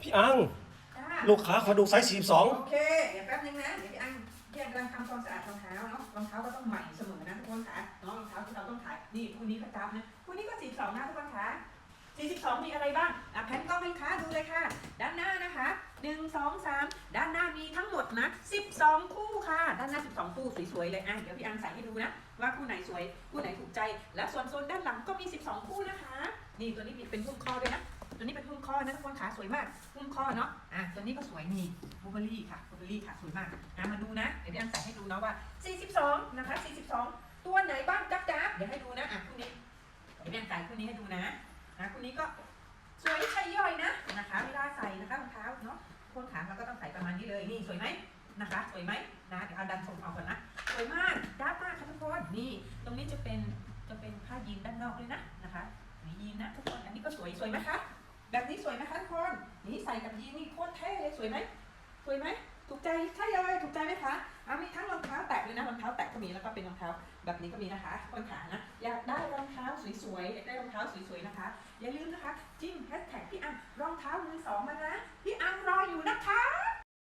พี่อัง จ้าลูกค้าขอดูไซส์โอเค เดี๋ยวแป๊บนึงนะ เดี๋ยวพี่อังแค่กำลังทำความสะอาดรองเท้าเนาะ รองเท้าก็ต้องใหม่เสมอนะทุกคนค่ะเนาะรองเท้าที่เราต้องถ่าย นี่คู่นี้ก็จับนะคู่นี้ก็สีสองนะทุกคนค่ะ42มีอะไรบ้าง อะแผ่นกล้องให้ลูกค้าดูเลยค่ะ ด้านหน้านะคะ1 2 3ด้านหน้ามีทั้งหมดนะ12คู่ค่ะ ด้านหน้า12คู่สวยๆเลย อะ เดี๋ยวพี่อังใส่ให้ดูนะ ว่าคู่ไหนสวย คู่ไหนถูกใจ และส่วนโซนด้านหลังก็มี12คู่นะคะ นี่ตัวนี้มีเป็นหุ้มข้อด้วยนะ ตัวนี้เป็นหุ้มข้อ นะทุกคนขาสวยมากหุ้มข้อเนาะอะตัวนี้ก็สวยนี่บูเบอรี่ค่ะบูเบอรี่ค่ะสวยมากอะมาดูนะ เดี๋ยวพี่อันใส่ให้ดูเนาะว่า 42 นะคะ 42 ตัวไหนบ้างจับจับเดี๋ยวให้ดูนะอะคู่นี้เดี๋ยวพี่อันใส่คู่นี้ให้ดูนะนะคู่นี้ก็สวยใช่ย่อยนะนะคะ เวลาใส่นะคะรองเท้าเนาะคนขาเราก็ต้องใส่ประมาณนี้เลยนี่สวยไหมนะคะสวยไหมนะเดี๋ยวเอาดันชมเอาก่อนนะสวยมากดับมากค่ะทุกคนนี่ตรงนี้จะเป็นจะเป็นผ้ายีนด้านนอกด้วยนะนะคะยีนนะทุกคนอันนี้ก็สวยสวยไหมคะ แบบนี้สวยไหมคะทุกคนนี่ใส่กับยีนนี่โคตรเท่เลยสวยไหมสวยไหมถูกใจใช่เลยถูกใจไหมคะอะมีทั้งรองเท้าแตะเลยนะรองเท้าแตะก็มีแล้วก็เป็นรองเท้าแบบนี้ก็มีนะคะคนขานะอยากได้รองเท้าสวยๆอยากได้รองเท้าสวยๆนะคะ อย่าลืมนะคะจิ้มแฮชแท็กพี่อังรองเท้ามือสองมานะพี่อังรออยู่นะคะ